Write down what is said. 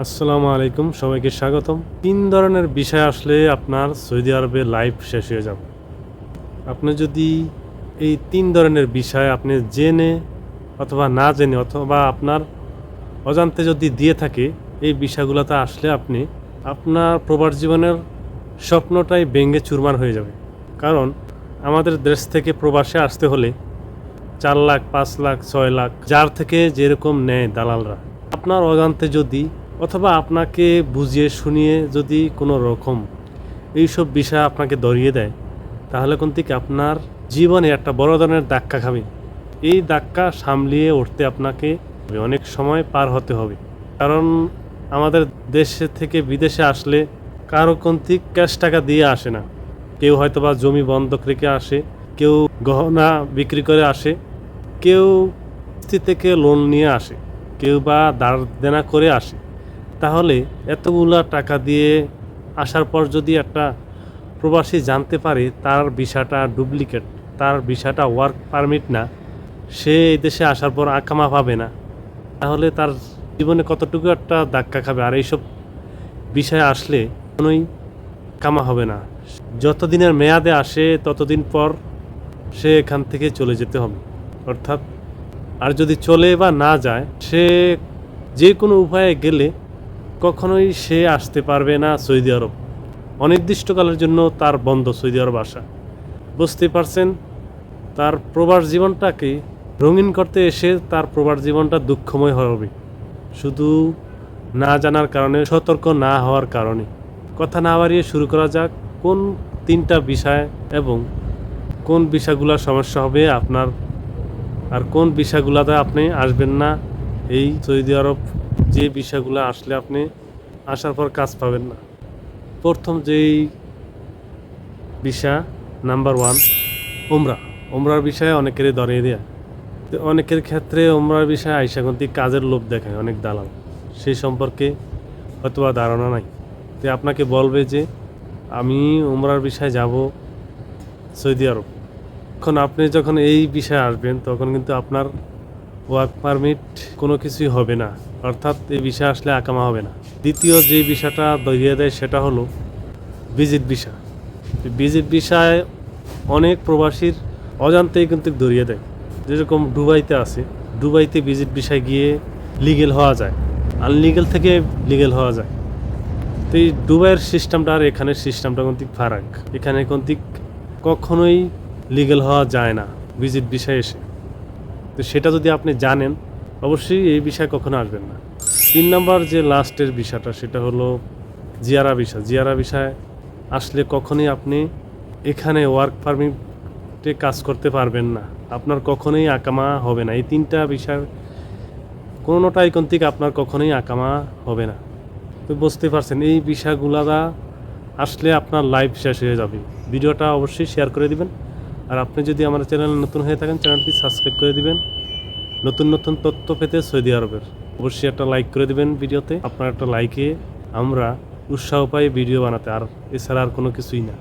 আসসালামু আলাইকুম, সবাইকে স্বাগতম। তিন ধরনের বিষয় আসলে আপনার সৌদি আরবে লাইফ শেষ হয়ে যাবে। আপনি যদি এই তিন ধরনের বিষয় আপনি জেনে অথবা না জেনে অথবা আপনার অজান্তে যদি দিয়ে থাকে, এই বিষয়গুলোতে আসলে আপনি আপনার প্রবাস জীবনের স্বপ্নটাই ব্যঙ্গে চুরমার হয়ে যাবে। কারণ আমাদের দেশ থেকে প্রবাসে আসতে হলে চার লাখ, পাঁচ লাখ, ছয় লাখ, যার থেকে যেরকম নেয় দালালরা। আপনার অজান্তে যদি অথবা আপনাকে বুঝিয়ে শুনিয়ে যদি কোনো রকম এইসব বিষয় আপনাকে ধরিয়ে দেয়, তাহলে কোন থেকে আপনার জীবনে একটা বড় ধরনের ধাক্কা খাবে। এই ধাক্কা সামলিয়ে উঠতে আপনাকে অনেক সময় পার হতে হবে। কারণ আমাদের দেশে থেকে বিদেশে আসলে কারও কন্তিক ক্যাশ টাকা দিয়ে আসে না। কেউ হয়তো বা জমি বন্ধক রেখে আসে, কেউ গহনা বিক্রি করে আসে, কেউ থেকে লোন নিয়ে আসে, কেউ বা দাঁড় দেনা করে আসে। তাহলে এতগুলা টাকা দিয়ে আসার পর যদি একটা প্রবাসী জানতে পারে তার ভিসাটা ডুপ্লিকেট, তার ভিসাটা ওয়ার্ক পারমিট না, সে এই দেশে আসার পর আকামা পাবে না। তাহলে তার জীবনে কতটুকু একটা ধাক্কা খাবে? আর এইসব বিষয়ে আসলে কোনোই কামা হবে না। যতদিনের মেয়াদে আসে, ততদিন পর সে এখান থেকে চলে যেতে হবে। অর্থাৎ আর যদি চলে বা না যায়, সে যে কোনো উপায়ে গেলে কখনোই সে আসতে পারবে না সৌদি আরব। অনির্দিষ্টকালের জন্য তার বন্ধ সৌদি আরব আসা। বুঝতে পারছেন, তার প্রবাস জীবনটাকে রঙিন করতে এসে তার প্রবাস জীবনটা দুঃখময় হবে শুধু না জানার কারণে, সতর্ক না হওয়ার কারণে। কথা না বাড়িয়ে শুরু করা যাক, কোন তিনটা বিষয় এবং কোন বিষয়গুলোর সমস্যা হবে আপনার, আর কোন বিষয়গুলোতে আপনি আসবেন না এই সৌদি আরব যে বিষয়গুলো আসলে আপনি আসার পর কাজ পাবেন না। প্রথম যেই বিষয় নাম্বার ওয়ান ওমরা ওমরার বিষয়ে অনেকেরই ধরিয়ে দেয়া। তো অনেকের ক্ষেত্রে ওমরার বিষয়ে আইসাগন্তি কাজের লোভ দেখায় অনেক দালাল। সেই সম্পর্কে হয়তো বা ধারণা নাই। তো আপনাকে বলবে যে, আমি ওমরার বিষয়ে যাব সৌদি আরব। এখন আপনি যখন এই বিষয়ে আসবেন, তখন কিন্তু আপনার ওয়ার্ক পারমিট কোনো কিছুই হবে না। অর্থাৎ এই বিষয়ে আসলে আকামা হবে না। দ্বিতীয় যে বিষয়টা ধরিয়ে দেয় সেটা হলো ভিজিট বিষয় ভিজিট বিষয় অনেক প্রবাসীর অজান্তেই কিন্তু ধরিয়ে দেয়। যেরকম দুবাইতে আছে, দুবাইতে ভিজিট বিষয় গিয়ে লিগেল হওয়া যায়। আনলিগেল থেকে লিগেল হওয়া যায়। তো এই দুবাইয়ের সিস্টেমটা আর এখানের সিস্টেমটা কিন্তু ফারাক? এখানে কিন্তু কখনোই লিগেল হওয়া যায় না ভিজিট বিষয় এসে। তো সেটা যদি আপনি জানেন, অবশ্যই এই বিষয়ে কখনো আসবেন না। তিন নম্বর যে লাস্টের বিষয়টা, সেটা হলো জিয়ারা বিষয় জিয়ারা বিষয় আসলে কখনোই আপনি এখানে ওয়ার্ক পারমিটে কাজ করতে পারবেন না। আপনার কখনোই আকামা হবে না। এই তিনটা বিষয়, কোনোটাই কোন থেকে আপনার কখনোই আকামা হবে না। তো বুঝতে পারছেন, এই বিষয়গুলা আসলে আপনার লাইফ শেষ হয়ে যাবে। ভিডিওটা অবশ্যই শেয়ার করে দিবেন। আর আপনি যদি আমার চ্যানেল নতুন হয়ে থাকেন, চ্যানেলটি সাবস্ক্রাইব করে দিবেন। নতুন নতুন তথ্য পেতে সৌদি আরবের অবশ্যই একটা লাইক করে দিবেন ভিডিওতে। আপনার একটা লাইকে আমরা উৎসাহ পাই ভিডিও বানাতে, আর এছাড়া আর কোনো কিছুই না।